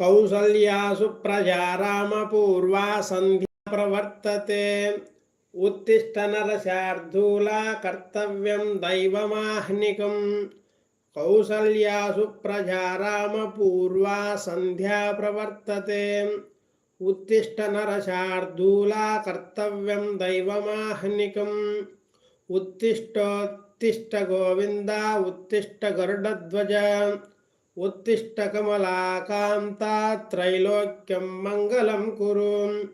కౌసల్యాసు ప్రజా రామపూర్వా సంధ్యా ప్రవర్తతే ఉత్తిష్ట నరశార్దూలా కర్తవ్యం దైవమాహ్నికం. కౌసల్యాసు ప్రజా రామపూర్వా సంధ్యా ప్రవర్తతే ఉత్తిష్ట నరశార్దూలా కర్తవ్యం దైవమాహ్నికం. ఉత్తిష్టోత్తిష్ట గోవింద ఉత్తిష్ట గరుడధ్వజ ఉత్తిష్ట కమలాకాంతా త్రైలోక్యం మంగళం కురు.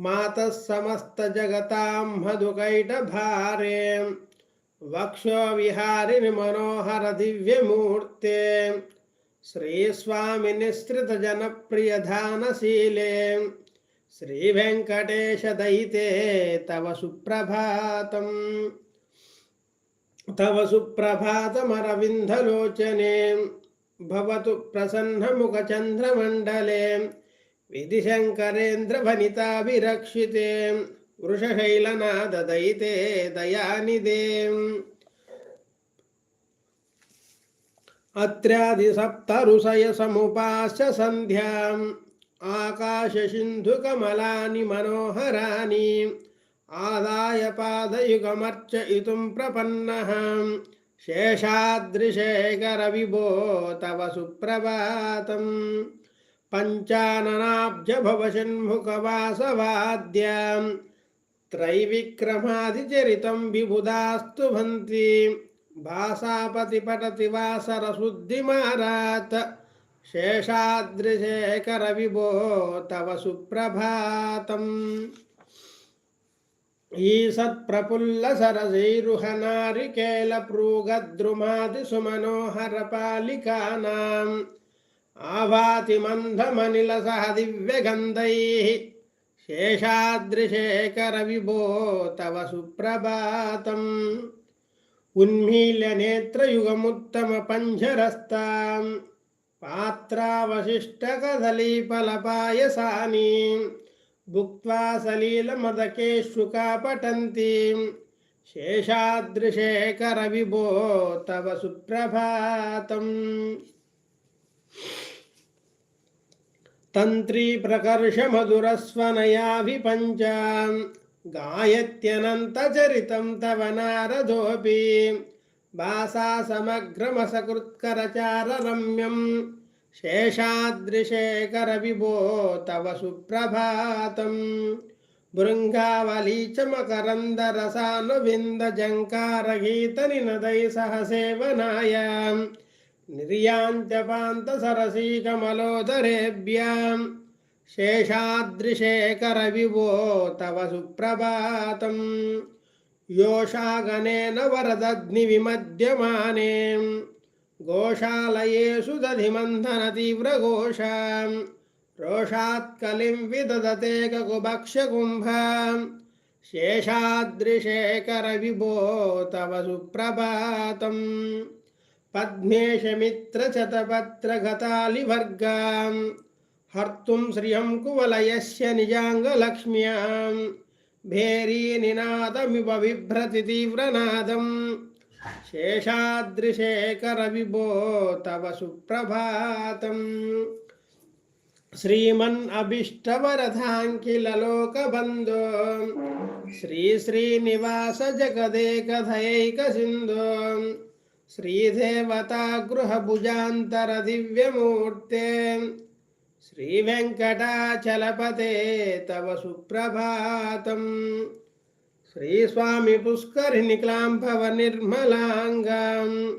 మాతः సమస్త జగతాం మధుకైటభారే వక్షో విహారిణి మనోహర దివ్యమూర్తే. శ్రీస్వామి నిశ్రిత జనప్రియధానశీలే శ్రీవెంకటేశదయితే తవ సుప్రభాతం తవ సుప్రభాతమరవిందలోచనే భవతు ప్రసన్నముఖచంద్రమండలే విధిశంకరేంద్రవనితాభిరక్షితే వృషశైలనాదదయితే దయానిదే అత్ర్యాదిసప్తరుషయసముపాస్య సంధ్యాం ఆకాశసింధుకమలాని మనోహరాని ఆదాయ పాదయుగమర్చయితుం ప్రపన్నः शेषाद्रिशेखरविभो तव सुप्रभातम् पञ्चाननाब्जभवषण्मुखवासवाद्यां त्रैविक्रमादिचरितं विबुधास्तु भन्ति भासापतिपटति वासरशुद्धिमारात शेषाद्रिशेखरविभो तव सुप्रभातम् ఈసత్ ప్రఫుల్ల సరసైరుహనారికేల భృగద్రుమాది సుమనోహర పాలికానాం. ఆభాతి మందమనిల సహ దివ్యగంధై శేషాద్రిశేఖర విభో తవ సుప్రభాతం. ఉన్మీల్య నేత్రయుగముత్తమ పంజరస్తాం. పాత్రావశిష్ట కదలీపల పాయసానీ. భుక్వా సలీలమదకేశుకా పఠంతి శేషాదృశేఖర విభో తవ సుప్రభాతం తంత్రీ ప్రకర్ష మధురస్వనయాభిపంచ గాయత్యనంతచరితం తవ నారదోపి భాసా సమగ్రమసకృత్కరచార రమ్యం शेषादृशेखरविभो तव सुप्रभातं योषागणेन वरदग्निविमध्यमाने गोशालयेषु दधिमन्थनतीव्रघोषां रोषात्कलिं विदधते ककुभक्ष्यकुम्भां शेषादृशेखरविभो तव सुप्रभातम् पद्मेशमित्रचतपत्रगतालिवर्गां हर्तुं श्रियं कुवलयस्य निजाङ्गलक्ष्म्यां भेरीनिनादमिव बिभ्रति శేషాద్రిశేఖర విభో తవ సుప్రభాతం. శ్రీమన్ అభిష్టవరథాంకిలలోకబంధో శ్రీ శ్రీనివాస జగదేకథయైక సింధో శ్రీదేవతాగృహభుజాంతర దివ్యమూర్తే శ్రీవెంకటాచలపతే తవ సుప్రభాతం. శ్రీస్వామి పుష్కరి నిక్లాంబవ నిర్మలాంగం.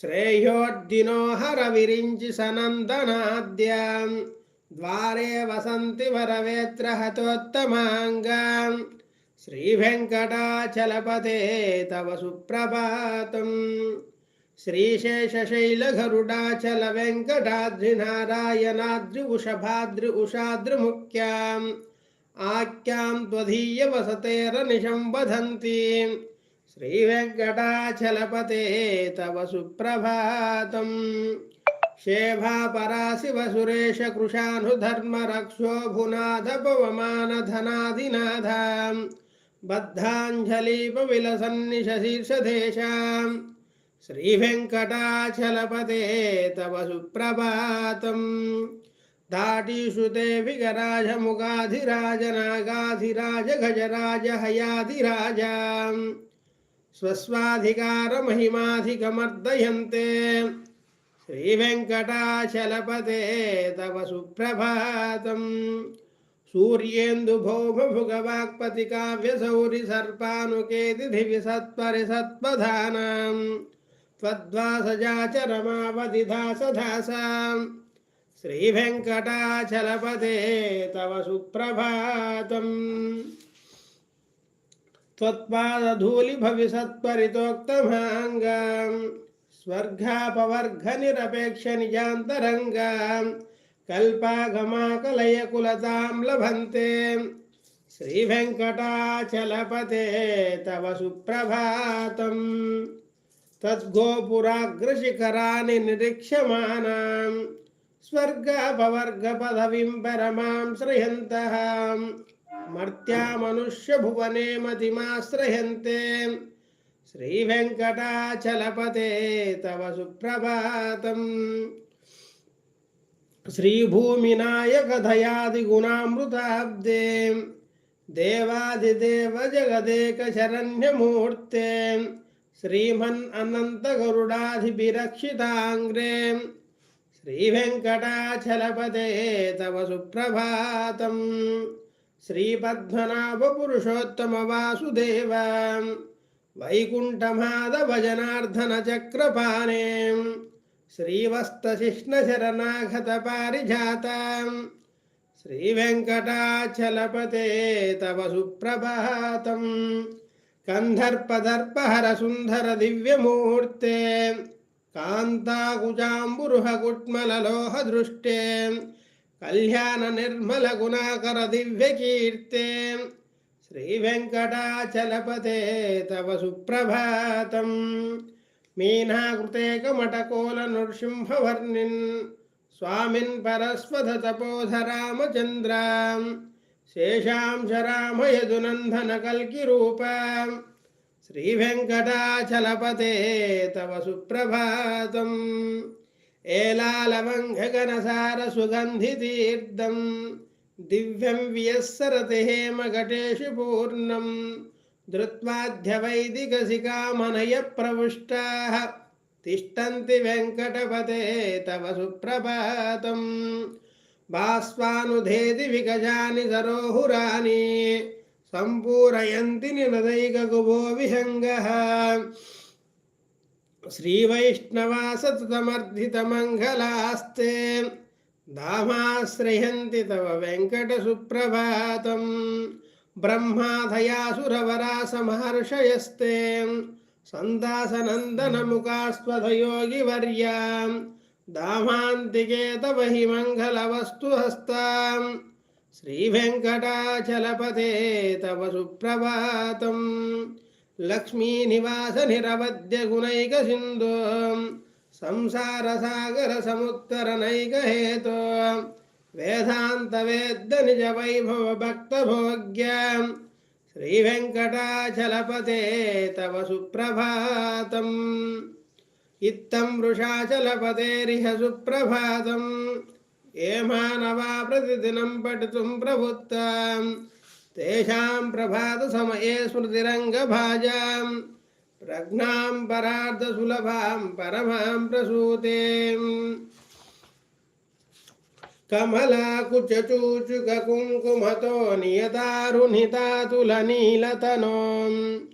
శ్రేయోర్దినోహర విరించి సనందనాద్యం. ద్వారే వసంతి వరవేత్ర హతోత్తమాంగం శ్రీవెంకటాచలపతే తవ సుప్రభాతం. శ్రీశేషశైలగరుడాచల వెంకటాద్రినారాయణాద్రి ఉషభాద్రి ఉషాద్రిముఖ్యాం आख्यां त्वदीयवसतेरनिशं वदन्तीं। श्रीवेङ्कटाचलपते तव सुप्रभातम्। शेभापराशिवसुरेश कृशानुधर्मरक्षो भुनाथ पवमानधनादिनाथां बद्धाञ्जलिपविलसन्निशशीर्षदेशाम्। श्रीवेङ्कटाचलपते तव सुप्रभातम्। ताटीषु ते विगराज मुगाधिराज नागाधिराज गजराज हयाधिराज स्वस्वाधिकार स्वस्वाधिकारमहिमाधिगमर्दयन्ते श्रीवेङ्कटाचलपते तव सुप्रभातम्। सूर्येन्दुभौमभुगवाक्पतिकाव्यसौरिसर्पानुकेतिधिविसत्परिसत्पधानाम् त्वद्वासजाचरमावधिधासधासाम्। ధివి సత్పరి సత్పధానాం त्वद्वासजाचरमावधिधासधासां श्रीवेङ्कटाचलपते तव सुप्रभातम् त्वत्पादधूलिभविसत्परितोक्तमाङ्गां स्वर्गापवर्गनिरपेक्षनिजान्तरङ्गां कल्पागमाकलयकुलतां लभन्ते श्रीवेङ्कटाचलपते तव सुप्रभातम् तद्गोपुराग्रशिखराणि निरीक्ष्यमाणां स्वर्गापवर्गपदवीं परमां श्रयन्तः। मर्त्या मनुष्यभुवने मतिमाश्रयन्ते। श्रीवेङ्कटाचलपते तव सुप्रभातम्। श्रीभूमिनायकधयादिगुणामृताब्दे देवादिदेव जगदेकशरण्यमूर्ते श्रीमन् अनन्तगरुडाधिभिरक्षिताङ्ग्रे। శ్రీవెంకటాచలపదే తవ సుప్రభాతం. శ్రీపద్మనాభపురుషోత్తమ వాసుదేవ. వైకుంఠమాధభజనార్దన చక్రపాణే శ్రీవస్తశిష్ణశరణాఘత పారిజాత శ్రీవెంకటాచలపతే తవ సుప్రభాతం. కంధర్పదర్పహర సుందర దివ్యమూర్తే కాంతాకుజాంబురుహకుట్మలలోహదృష్టే కళ్యాణ నిర్మల గుణాకర దివ్యకీర్తే శ్రీవెంకటాచలపతే తవ సుప్రభాతం. మీనాకృతే కమటకోల నృసింహవర్ణిన్ స్వామిన్ శ్రీవెంకటాచలపతే తవ సుప్రభాతం. ఏలాలవంఘగనసార సుగంధితీర్థం దివ్యం వియస్సరతి హేమఘటేషు పూర్ణం. ధృత్వాధ్యవైదికసికామనయ ప్రవిష్టా తిష్టంతి వెంకటపతే తవ సుప్రభాతం. భాస్వానుధేది విగజాని సరోహురాణి. సంపూరయంతి నినదైకగుభో విహంగ శ్రీవైష్ణవాసతమర్ధితమంగళాస్తే దామాశ్రయంతి తవ వెంకటసుప్రభాతం బ్రహ్మాధయాసురవరాసమహర్షయస్తే సందాసనందనముఖాస్వధయోగివర్యాం దామాంతికే తవ హి మంగళవస్తు హస్తాం శ్రీవెంకటాచలపతే తవ సుప్రభాతం. లక్ష్మీనివాస నిరవద్య గుణైక సింధు. సంసార సాగర సముత్తర నైక హేతో. వేదాంత వేద్ద నిజ వైభవ భక్త భోగ్య. శ్రీవెంకటాచలపతే తవ సుప్రభాతం. ఇత్తం వృషాచలపతేరిహ సుప్రభాతం. ఏ మానవా ప్రతిదినం పఠితుం ప్రవృత్తాం తేషాం ప్రభాత సమయే స్మృతిరంగభాజాం ప్రజ్ఞాం పరార్ధసులభాం పరమాం ప్రసూతే. కమలాకుచూచుక కుంకుమతో నియతారుణితాతులనీలతనోం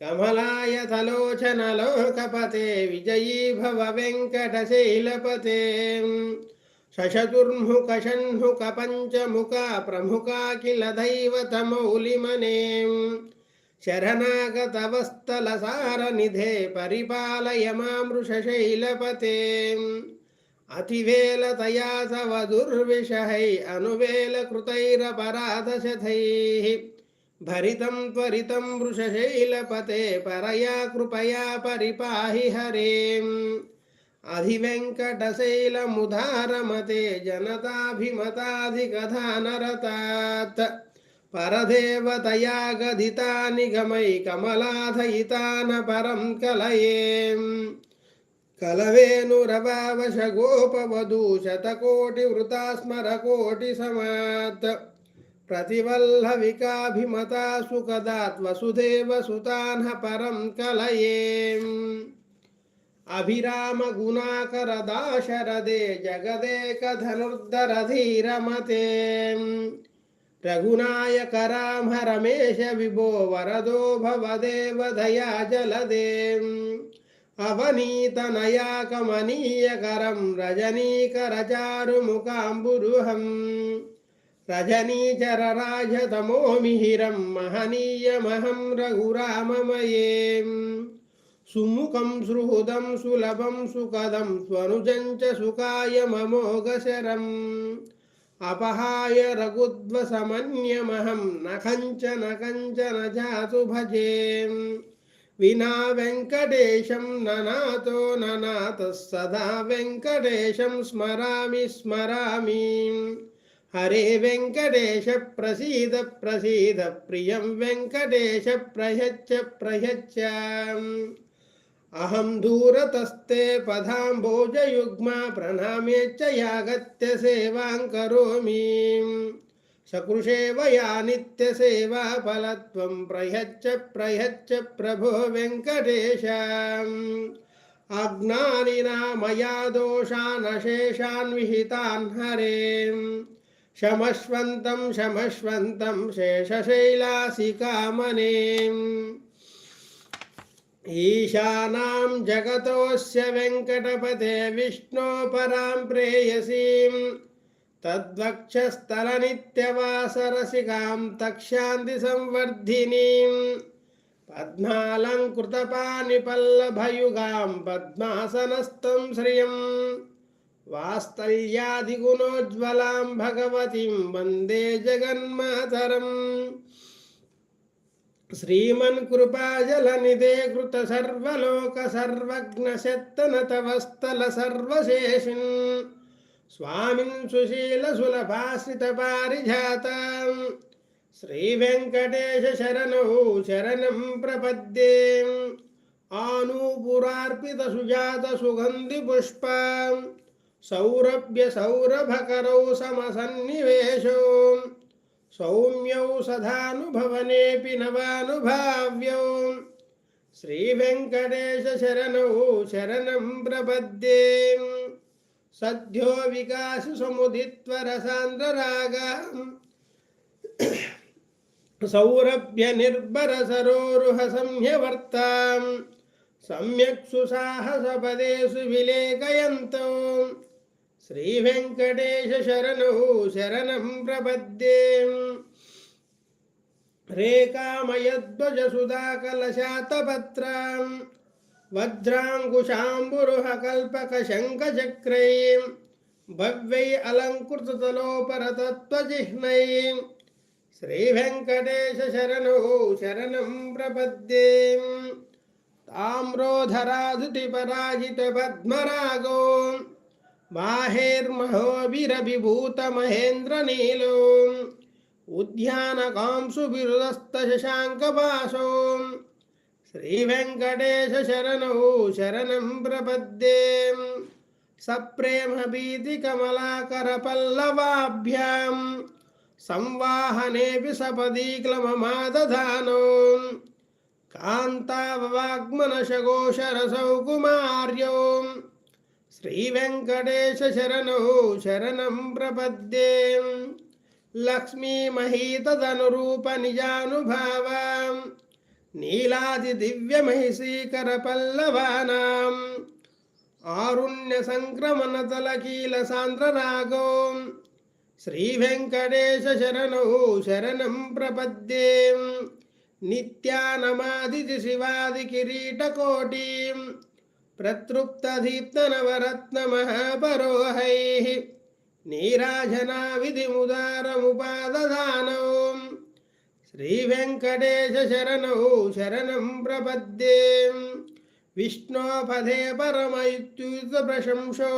కమలాయతలోచనలోకపతే విజయీ భవ వెంకటశైలపతే. శశతుర్ముఖషణ్ముఖ పంచముఖ ప్రముఖా కిల దైవతమౌలిమనే శరణాగతవస్థలసారనిధే పరిపాలయ మామృషశైలపతే అతివేలతయా సవ దుర్విషహై అనువేలకృతైరపరాధశథైः భరితం త్వరితం వృషశైలపతే పరయా కృపయా పరిపాహి अधिवेङ्कटशैलमुधारमते जनताभिमताधिकधानरतात् परदेवतया गदिता निगमै कमलाधयिता न परं कलये कलवेनुरवशगोपवधूशतकोटिवृता स्मरकोटिसमात् प्रतिवल्लविकाभिमता सुखदात् वसुधेवसुतान्ह परं कलये అభిరామ గుణాకర దాశరథే జగదేక ధనుర్ధర ధీరమతే రఘునాయక రామ రమేశ విభో వరదో భవదేవ దయా జలదే అవనీతనయాకమనీయకరం రజనీకరచారుముకాంబురుహం రజనీచరరాజతమో మిహిరం మహనీయమహం రఘురామమయేం. సుముఖం సృహృదం సులభం సుఖదం స్వనుజంచ సుఖాయ మమోఘశరం అపహాయ రఘుద్వసమన్యమహం నఖంచన కంచన జాసు భజే వినా వెంకటేశం ననాతో ననాత సదా వెంకటేశం స్మరామి స్మరామి హరే వెంకటేశ ప్రసీద ప్రసీద ప్రియం వెంకటేశ ప్రయచ్చ ప్రయచ్చ అహం దూరతస్తే పదాంబోజయుగ్మ ప్రణామేచ్చ యాగత్య సేవాం కరోమి సకృషేవ యా నిత్య సేవా ఫలత్వం ప్రయచ్చ ప్రయచ్చ ప్రభో వెంకటేశ అజ్ఞానినా మయా దోషాన్ అశేషాన్ విహితాన్ హరే శమస్వంతం శమస్వంతం శేషశైలాసి కామనే ईशानां जगतोऽस्य वेङ्कटपते विष्णो परां प्रेयसीं तद्वक्षस्थलनित्यवासरसिकां तक्षान्तिसंवर्धिनीं पद्मालङ्कृतपानिपल्लभयुगां पद्मासनस्थं श्रियम् वास्तल्यादिगुणोज्ज्वलां भगवतीं वन्दे जगन्मातरम् శ్రీమన్ కృపాజల నిదే కృత సర్వలోక సర్వజ్ఞ శత్తన తవస్థల సర్వశేషిన్. స్వామిన్ సుశీల సులభాశ్రిత పారిజాత. శ్రీ వెంకటేశ శరణౌ శరణం ప్రపద్యే. ఆనూపురార్పిత సుజాత సుగంధి పుష్ప. సౌరభ్య సౌరభకరౌ సమసన్నివేశం సౌమ్యౌ సదానుభవనేపి నవానుభావ్యౌ. శ్రీవెంకటేశ శరణౌ శరణం ప్రపద్యే. సద్యో వికాసు సముదిత్వరసాంద్రరాగా సౌరభ్య నిర్భర సరోరుహ సంహ్యవర్తాం సమ్యక్సు సాహసపదేశు విలేకయంతో. श्रीवेङ्कटेशशरणौ शरणं प्रपद्ये रेखामयध्वजसुधाकलशातपत्रां वज्राङ्कुशाम्बुरुहकल्पकशङ्खचक्रै भव्यै अलङ्कृततलोपरतत्त्वचिह्नै श्रीवेङ्कटेशशरणौ शरणं प्रपद्ये ताम्रोधराधुतिपराजितपद्मरागो बाहेर्महोभिरभिभूतमहेन्द्रनीलो उद्यानकांसुबिरुदस्तशशाङ्कपाशो श्रीवेङ्कटेशशरणौ शरणं प्रपद्ये सप्रेमभीतिकमलाकरपल्लवाभ्यां संवाहनेऽपि सपदीक्लममादधानो कान्ताववाग्मनशघोषरसौ कुमार्यो श्रीवेङ्कटेशशरणौ शरणं प्रपद्ये लक्ष्मीमहीतदनुरूपनिजानुभावां नीलादिदिव्यमहिषीकरपल्लवानाम् आरुण्यसङ्क्रमणतलकीलसान्द्ररागो श्रीवेङ्कटेशशरणौ शरणं प्रपद्ये नित्यानमादिशिवादिकिरीटकोटिं प्रतृप्तदीप्तनवरत्नमहापरोहैः नीराजनाविधिमुदारमुपादधानौ श्रीवेङ्कटेशशरणौ शरणं प्रपद्ये विष्णोपदे परमयुत्युतप्रशंसो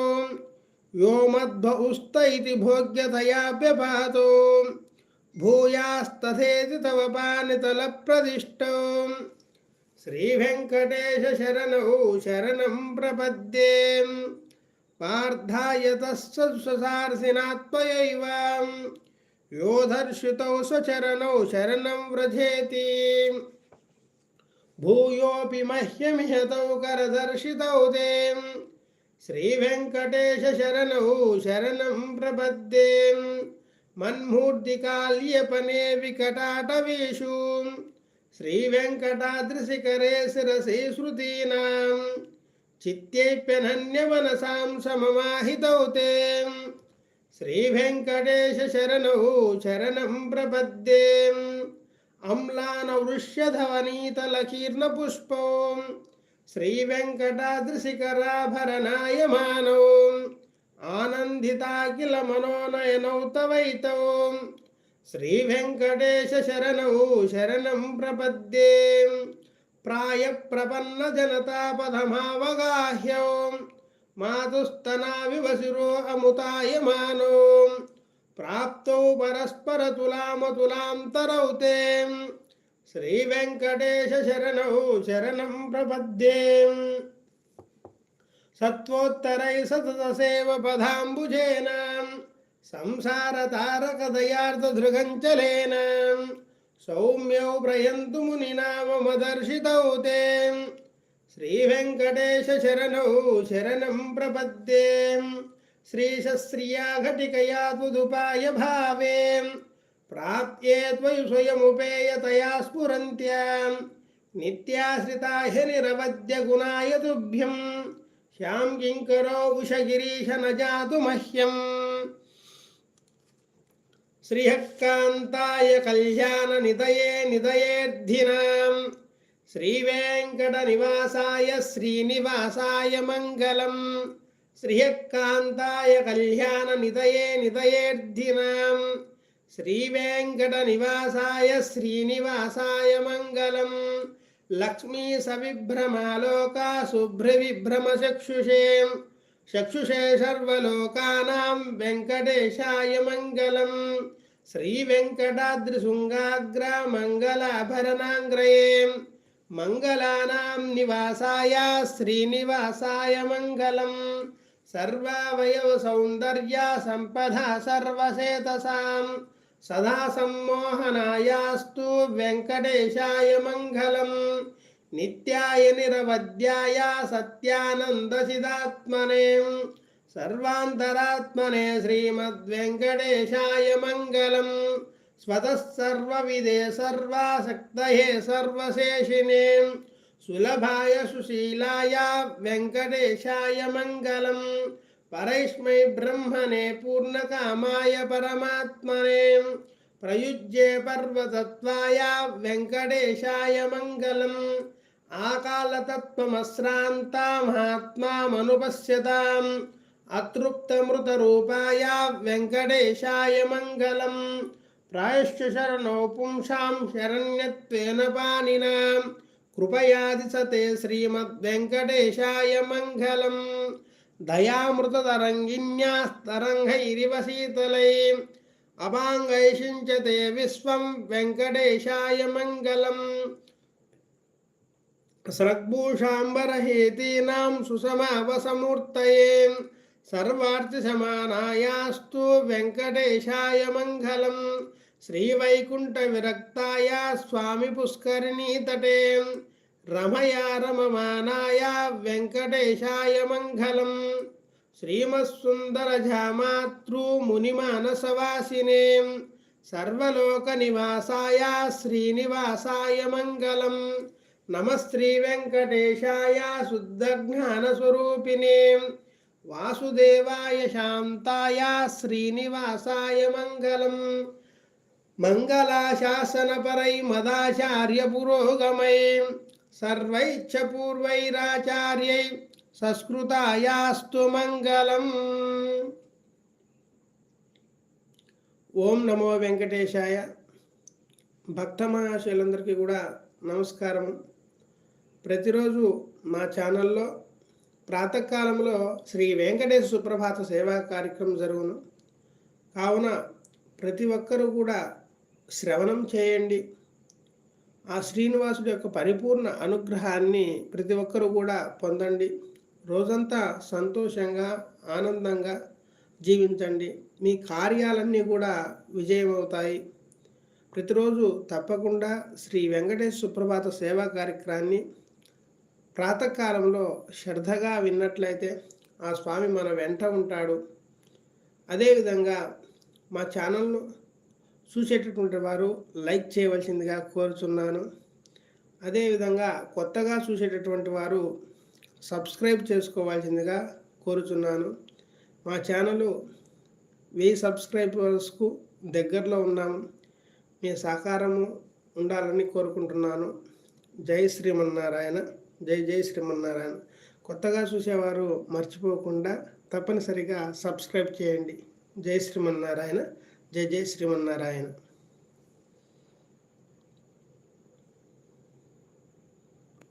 यो मध्व उस्त इति भोग्यतयाप्यपातो भूयास्तथेति तव पानितलप्रदिष्टो శ్రీవెంకటేశ శరణౌ శరణం ప్రపద్యే పార్థాయ తస్సార్సినాత్మయైవ యోధర్షితౌ స్వచరణౌ శరణం వ్రజేతి భూయోపి మహ్యమిహతౌ కరదర్శితౌ తే శ్రీవెంకటేశ శరణౌ శరణం ప్రపద్యే మన్మూర్తికాల్యపనే వికటాటవీషు శ్రీవెంకటాద్రిశిఖరే శిరసి శృతీనాం చిత్తేప్యనన్యమనసాం సమమాహితౌ తే శ్రీవెంకటేశ శరణౌ శరణం ప్రపద్యే अम्लानवृष्यधवनीतलकीर्णपुष्पो श्रीवेङ्कटाद्रिशिखराभरणायमानौ आनन्दिता శ్రీవెంకటేశరణౌ శరణం ప్రపద్యే ప్రాయ ప్రపన్న జనతాపథమావగాహ్యౌ మాతుస్తనావివ శిరో అముతాయమానో ప్రాప్తౌ పరస్పరతులామతులాంతరౌ తే శ్రీవెంకటేశరణౌ శరణం ప్రపద్యే సత్వోత్తరై సతతసేవ పదాంబుజేనా సంసార తారక దయార్థ దృగంచలేన సౌమ్యౌ ప్రయంతు మునినామదర్శితౌ తే. శ్రీ వెంకటేశ శరణౌ శరణం ప్రపద్దే శ్రీశశ్రియా ఘటికయా త్వదుపాయ భావే. ప్రాప్యే త్వయు స్వయముపేయతయా స్ఫురంత్యా. నిత్యాశ్రితా నిరవద్య గుణాయ తుభ్యం. శ్యాం కింకరో ఉషగిరీశ న జాతు మహ్యం. శ్రీహకాంతాయ కళ్యాణ నిదయే నిదయేర్ధినాం శ్రీ వెంకట నివాసాయ శ్రీనివాసాయ మంగళం. శ్రీహకాంతాయ కళ్యాణ నిదయే నిదయేర్ధినాం శ్రీ వెంకట నివాసాయ శ్రీనివాసాయ మంగళం. లక్ష్మీ సవిభ్రమాలోక శుభ్రవిభ్రమ చక్షుషే చక్షుషే వెంకటేశాయ మంగళం. శ్రీ వెంకటాద్రి శృంగాగ్ర శ్రీవెంకటాద్రిశృంగాగ్రమంగళాభరణాంగ్రయే మంగళానాం నివాసాయ శ్రీనివాసాయ మంగళం సర్వావయవ సౌందర్య సంపద సర్వసేతసాం సదా సమ్మోహనాయాస్తు వెంకటేశాయ మంగళం నిత్యాయ నిరవద్యాయ సత్యానందసిదాత్మనే సర్వాంతరాత్మనే శ్రీమద్వెంకటేశాయ మంగళం. స్వతः సర్వవిదే సర్వాసక్తయే సర్వశేషినే. సులభాయ సుశీలాయ వెంకటేశాయ మంగళం. పరైష్మై బ్రహ్మణే పూర్ణకామాయ పరమాత్మనే. ప్రయుజ్యే పర్వతత్వాయ వెంకటేశాయ మంగళం. ఆకాలతత్వమశ్రాంతామాత్మామనుపశ్యతాం అతృప్తమృతరూపాయ వెంకటేశాయ మంగళం. ప్రాయశ్చ శరణో పుంసాం శరణ్యత్వేన పానినాం కృపయాది సతే శ్రీమద్వెంకటేశాయ మంగళం. దయామృతతరంగిన్యాస్తరంగైరివ శీతలై. అపాంగైషించతే విశ్వం వెంకటేశాయ మంగళం. స్రగ్భూషాంబరహేతీనాం సుసమావసమూర్తయే సర్వార్థసమానాయాస్తు వెంకటేశాయ మంగళం. శ్రీవైకుంఠ విరక్తాయ స్వామి పుష్కరిణీ తటే. రమయా రమమానాయ వెంకటేశాయ మంగళం. శ్రీమత్సుందరజామాతృ మునిమానసవాసినే సర్వలోక నివాసాయ శ్రీనివాసాయ మంగళం. నమ శ్రీ వెంకటేశాయ శుద్ధ శుద్ధజ్ఞానస్వరూపిణే. వాసుదేవాయ శాంతాయ శ్రీనివాసాయ మంగళం. మంగళాశాసనపరై మదాచార్య పురోగమై సర్వైచ్ఛపూర్వైరాచార్యై సస్కృతాయాస్తు మంగళం. ఓం నమో వెంకటేశాయ. భక్త మహాశయులందరికీ కూడా నమస్కారం. ప్రతిరోజు మా ఛానల్లో ప్రాతకాలంలో శ్రీ వెంకటేశ సుప్రభాత సేవా కార్యక్రమం జరుగును. కావున ప్రతి ఒక్కరూ కూడా శ్రవణం చేయండి. ఆ శ్రీనివాసుడి యొక్క పరిపూర్ణ అనుగ్రహాన్ని ప్రతి ఒక్కరూ కూడా పొందండి. రోజంతా సంతోషంగా ఆనందంగా జీవించండి. మీ కార్యాలన్నీ కూడా విజయమవుతాయి. ప్రతిరోజు తప్పకుండా శ్రీ వెంకటేశ్వర సుప్రభాత సేవా కార్యక్రమాన్ని ప్రాతకాలంలో శ్రద్ధగా విన్నట్లయితే ఆ స్వామి మన వెంట ఉంటాడు. అదేవిధంగా మా ఛానల్ను చూసేటటువంటి వారు లైక్ చేయవలసిందిగా కోరుచున్నాను. అదేవిధంగా కొత్తగా చూసేటటువంటి వారు సబ్స్క్రైబ్ చేసుకోవాల్సిందిగా కోరుచున్నాను. మా ఛానల్ వెయ్యి సబ్స్క్రైబర్స్కు దగ్గరలో ఉన్నాము మీ సహకారము ఉండాలని కోరుకుంటున్నాను. జై శ్రీమన్నారాయణ. జై జై శ్రీమన్నారాయణ. కొత్తగా చూసేవారు మర్చిపోకుండా తప్పనిసరిగా సబ్స్క్రైబ్ చేయండి. జై శ్రీమన్నారాయణ. జై జై శ్రీమన్నారాయణ.